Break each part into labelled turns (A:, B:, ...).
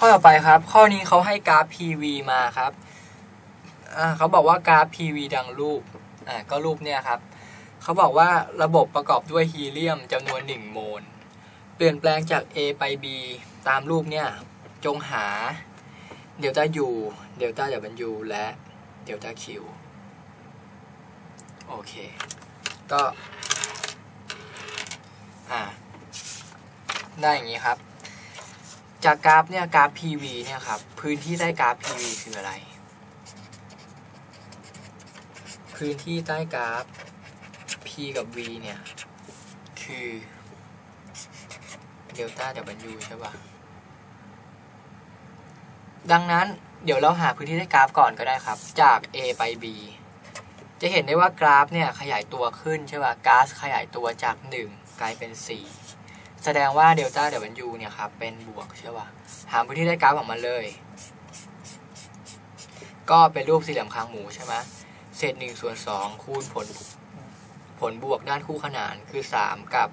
A: ข้อต่อไปครับ ข้อนี้เขาให้กราฟ PV มาครับเขาบอกว่ากราฟ PV ดังรูปอ่าก็รูปเนี่ยครับเขาบอกว่าระบบประกอบด้วยฮีเลียมจำนวน 1 โมล เปลี่ยนแปลงจาก A ไป B ตามรูปเนี่ย จงหาเดลต้า U เดลต้า W และเดลต้า Q โอเค ก็ อ่า ได้อย่างนี้ครับ จากกราฟเนี่ยกราฟ PV เนี่ยครับพื้นที่ใต้กราฟ PV คืออะไร พื้นที่ใต้กราฟ P กับ V เนี่ยคือเดลต้า W ใช่ป่ะดังนั้นเดี๋ยวเราหาพื้นที่ใต้กราฟก่อนก็ได้ครับ จาก A ไป B จะเห็นได้ว่ากราฟเนี่ยขยายตัวขึ้นใช่ป่ะก๊าซขยายตัวจาก 1 กลายเป็น 4 แสดงว่าเดลต้า W เนี่ยครับเป็นบวกใช่ป่ะหาพื้นที่ใต้กราฟออกมาเลย ก็เป็นรูปสี่เหลี่ยมคางหมูใช่ไหมเศษหนึ่งส่วนสองคูณผลผลบวกด้านคู่ขนานคือสามกับ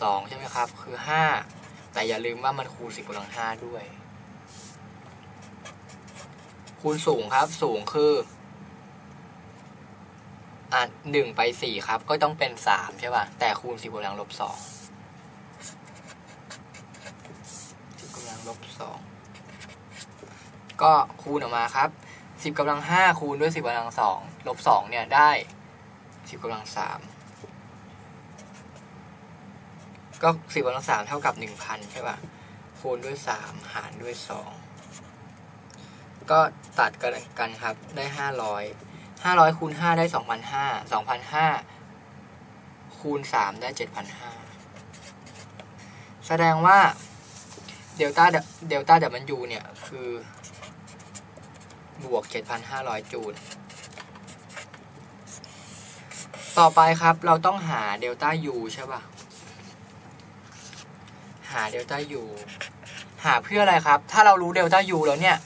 A: สองใช่ไหมครับ คือห้าแต่อย่าลืมว่ามันคูณสิบกำลังห้าด้วย คูณสูงครับสูงคืออะหนึ่งไปสี่ครับ ก็ต้องเป็นสามใช่ป่ะแต่คูณสิบกำลังลบสองสิบกำ ลบสองก็คูณออกมาครับสิบกำลังห้าคูณด้วยสิบกำลังสองลบสองเนี่ยได้สิบกำลังสามก็สิบกำลังสามเท่ากับหนึ่งพันใช่ป่ะคูณด้วยสามหารด้วยสองก็ตัดกันกันครับได้ห้าร้อยห้าร้อยคูณห้าได้สองพันห้าสองพันห้าคูณสามได้เจ็ดพันห้าแสดงว่า เดลต้าเดลต้าดับมันยูเนี่ย คือบวก 7,500 จูล ต่อไปครับเราต้องหาเดลต้า U ใช่ป่ะ หาเดลต้า U หาเพื่ออะไรครับ ถ้าเรารู้เดลต้า U แล้วเนี่ย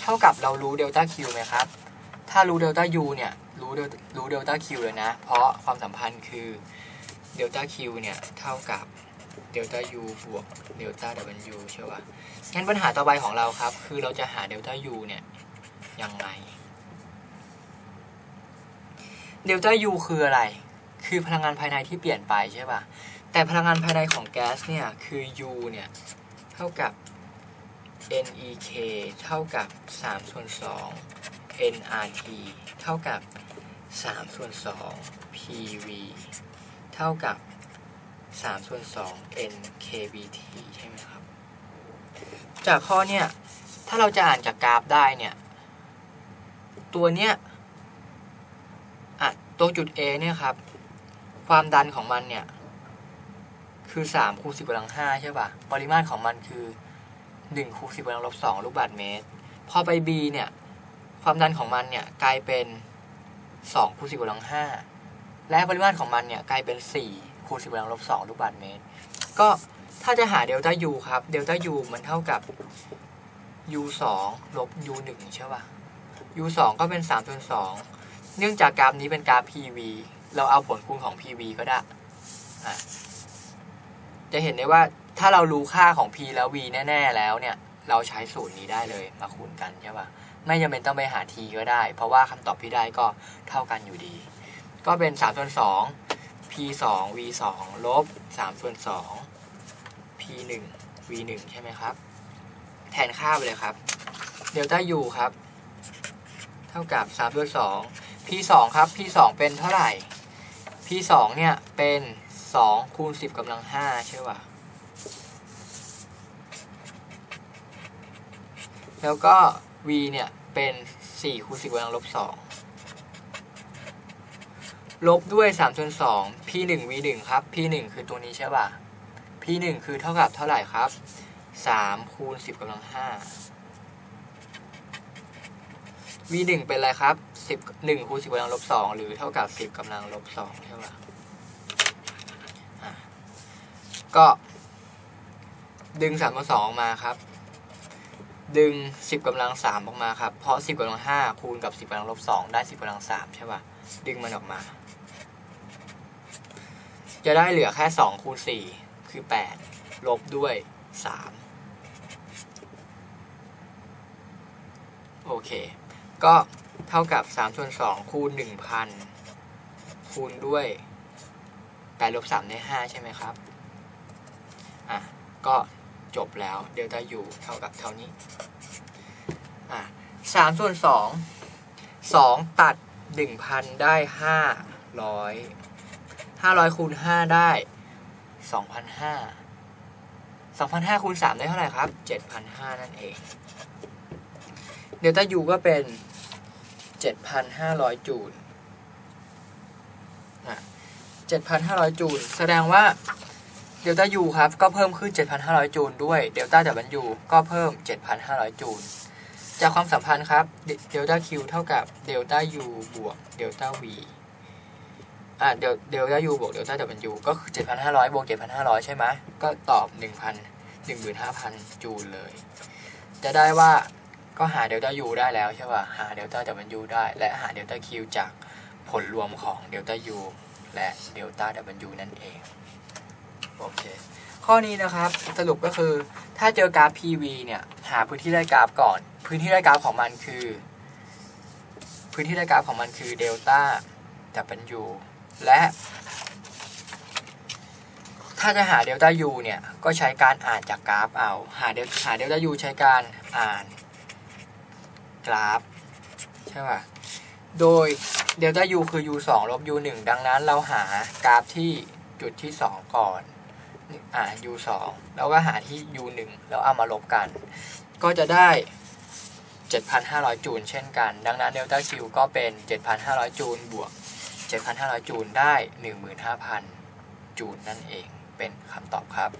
A: เท่ากับเรารู้เดลต้า Q ไหมครับ ถ้ารู้เดลต้า U เนี่ย รู้เดลรู้เดลต้า Q เลยนะ เพราะความสัมพันธ์คือเดลต้า Q เนี่ย เท่ากับ เดลต้า U บวกเดลต้า W ใช่ป่ะงั้นปัญหาต่อไปของเราครับ คือเราจะหาเดลต้า U เนี่ยยังไงเดลต้า U คืออะไร คือพลังงานภายในที่เปลี่ยนไปใช่ป่ะ แต่พลังงานภายในของแก๊สเนี่ย คือ U เนี่ย เท่ากับ NEK เท่ากับ3ส่วน2 nRT เท่ากับ3ส่วน2 PV เท่ากับ 3ส่วน2 NKBT ใช่ไหมครับ จากข้อเนี่ยถ้าเราจะอ่านจากกราฟได้เนี่ย ตัวเนี้ยอะตัวจุด A เนี่ยครับ ความดันของมันเนี่ย คือ3คูณ10กำลัง5ใช่ป่ะ ปริมาตรของมันคือ1คูณ10กำลังลบ2ลูกบาศก์เมตร พอไป B เนี่ย ความดันของมันเนี่ยกลายเป็น2คูณ10กำลัง5และปริมาตรของมันเนี่ยกลายเป็น4 คูณ10กำลังลบ2ลูกบาศก์เมตร ก็ถ้าจะหาเดลต้า U ครับ เดลต้า U มันเท่ากับ U 2ลบ U 1ใช่ป่ะ U 2ก็เป็น3ส่วน2เนื่องจากกราฟนี้เป็นกราฟ PV เราเอาผลคูณของ PV ก็ได้ จะเห็นได้ว่าถ้าเรารู้ค่าของ P แล้ว V แน่ ๆ แล้วเนี่ย เราใช้สูตรนี้ได้เลยมาคูณกันใช่ป่ะ ไม่จำเป็นต้องไปหา T ก็ได้ เพราะว่าคำตอบที่ได้ก็เท่ากันอยู่ดี ก็เป็น3ส่วน2 P 2 V 2ลบ3ส่วน2 P 1 V 1ใช่ไหมครับ แทนค่าไปเลยครับ เดลต้า U ครับ เท่ากับ3ด้วย2 P 2ครับ P 2เป็นเท่าไหร่ P 2เนี่ย เป็น2คูณ10กำลัง5ใช่ป่ะแล้วก็ v เนี่ย เป็น4คูณ10กำลังลบ2 ลบด้วย3ส่วน2 p 1 v 1ครับ p 1คือตัวนี้ใช่ป่ะ p 1คือเท่ากับเท่าไหร่ครับ 3 คูณ 10กำลัง 5 v 1เป็นอะไรครับ 10 1คูณ10กำลังลบ2หรือเท่ากับ 10กำลังลบ2ใช่ป่ะก็ดึง3ส่วน2ออกมาครับ ดึง 10กำลัง3ออกมาครับ เพราะ 10กำลัง5คูณกับ 10กำลังลบ2ได้ 10กำลัง3ใช่ป่ะ ดึงมันออกมา จะได้เหลือแค่2คูณ4คือ 8 ลบด้วย 3 โอเค ก็เท่ากับ3ส่วน2คูณ 1,000 คูณด้วย8ลบ3ได้ 5 ใช่ไหมครับ อะ ก็จบแล้วเดลต้า u เท่ากับเท่านี้ อะ3ส่วน2 2 ตัด 1,000 ได้ 500 500คูณ5ได้2,500 2,500คูณ3ได้เท่าไหร่ครับ7,500 นั่นเอง เดลต้า u ก็เป็น 7,500 จูลอะ7,500 จูล แสดงว่าเดลต้า u ครับ ก็เพิ่มขึ้น 7,500 จูลด้วยเดลต้า w ก็เพิ่ม 7,500 จูล จากความสัมพันธ์ครับเดลต้า q เท่ากับเดลต้า u บวกเดลต้า v อะเดลเดลต้า u บวกเดลต้า w ก็คือ7,500บวก7,500ใช่ไหมก็ตอบ1,000 15,000จูลเลย จะได้ว่าก็หาเดลต้า u ได้แล้วใช่ป่ะหาเดลต้า w ได้ และหาเดลต้า q จากผลรวมของเดลต้า u และเดลต้า w นั่นเองโอเคข้อนี้นะครับสรุปก็คือถ้าเจอกราฟ PV เนี่ยหาพื้นที่ได้กราฟก่อน พื้นที่ได้กราฟของมันคือ พื้นที่ได้กราฟของมันคือเดลต้า W และ ถ้าจะหาเดลต้า U เนี่ย ก็ใช้การอ่านจากกราฟเอา หาเดลหาเดลต้า U ใช้การอ่านกราฟ ใช่ป่ะ โดยเดลต้า U คือ U 2ลบ U 1ดังนั้นเราหากราฟที่จุดที่ 2 ก่อนอ่า U 2แล้วก็หาที่ U 1แล้วเอามาลบกัน ก็จะได้ 7,500 จูลเช่นกัน ดังนั้นเดลต้า Q ก็เป็น 7,500 จูลบวก 7,500 จูลได้ 15,000 จูลนั่นเองเป็นคำตอบครับ